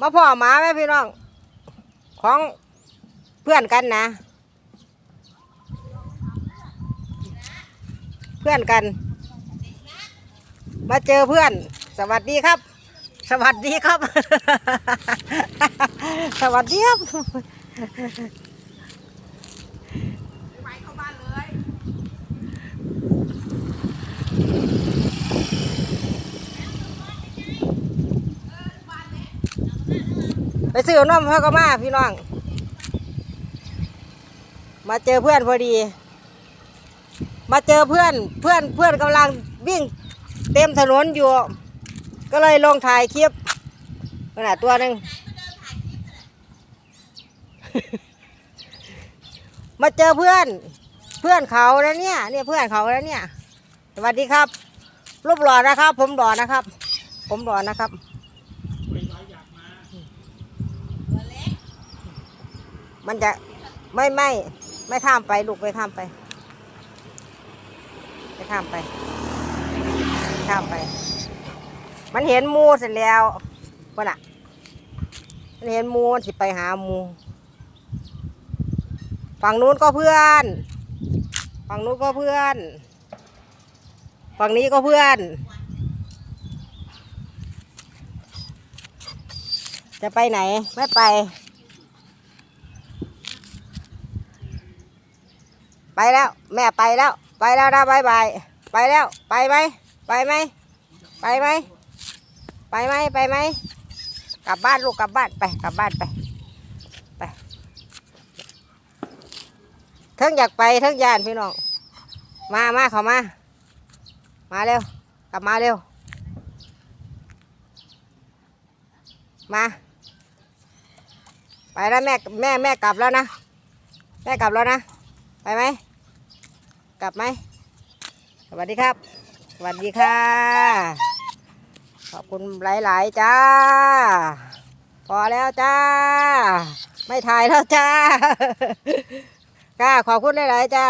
มาพ่อหมาไหมพี่น้อง ของเพื่อนกันนะ เพื่อนกัน มาเจอเพื่อน สวัสดีครับ สวัสดีครับ สวัสดีครับ ไปเข้าบ้านเลย ไปซื้อนมเขาก็มาพี่น้อง มาเจอเพื่อนพอดี มาเจอเพื่อนเพื่อนเพื่อนกำลังวิ่งเต็มถนนอยู่ ก็เลยลงถ่ายคลิปขนาดตัวหนึ่งมาเจอเพื่อน เพื่อนเขาแล้วเนี่ยเนี่ยเพื่อนเขาแล้วเนี่ย สวัสดีครับ รูปหล่อนะครับ ผมหล่อนะครับ ผมหล่อนะครับ มันจะไม่ไม่ไม่ข้ามไปลูกไม่ข้ามไปไม่ข้ามไปไม่ข้ามไป มันเห็นมูเสร็จแล้ววะน่ะ มันเห็นมูมันสิไปหามูฝั่งนู้นก็เพื่อน ฝั่งนู้นก็เพื่อน ฝั่งนี้ก็เพื่อน จะไปไหนไม่ไป ไปแล้ว แม่ไปแล้ว ไปแล้วนะบายบายไปแล้วไปไหมไปไหมไปไหมไปไหมไปไหมกลับบ้านลูกกลับบ้านไปกลับบ้านไปไปเทิงอยากไปเทิงยานพี่น้องมามาเขามา มาเร็วกลับมาเร็วมา ไปแล้วแม่แม่แม่กลับแล้วนะ แม่กลับแล้วนะ ไปไหม กลับไหม สวัสดีครับ สวัสดีค่ะ ขอบคุณหลาย ๆ จ้า พอแล้วจ้า ไม่ถ่ายแล้วจ้า ค่ะขอบคุณหลาย ๆ จ้า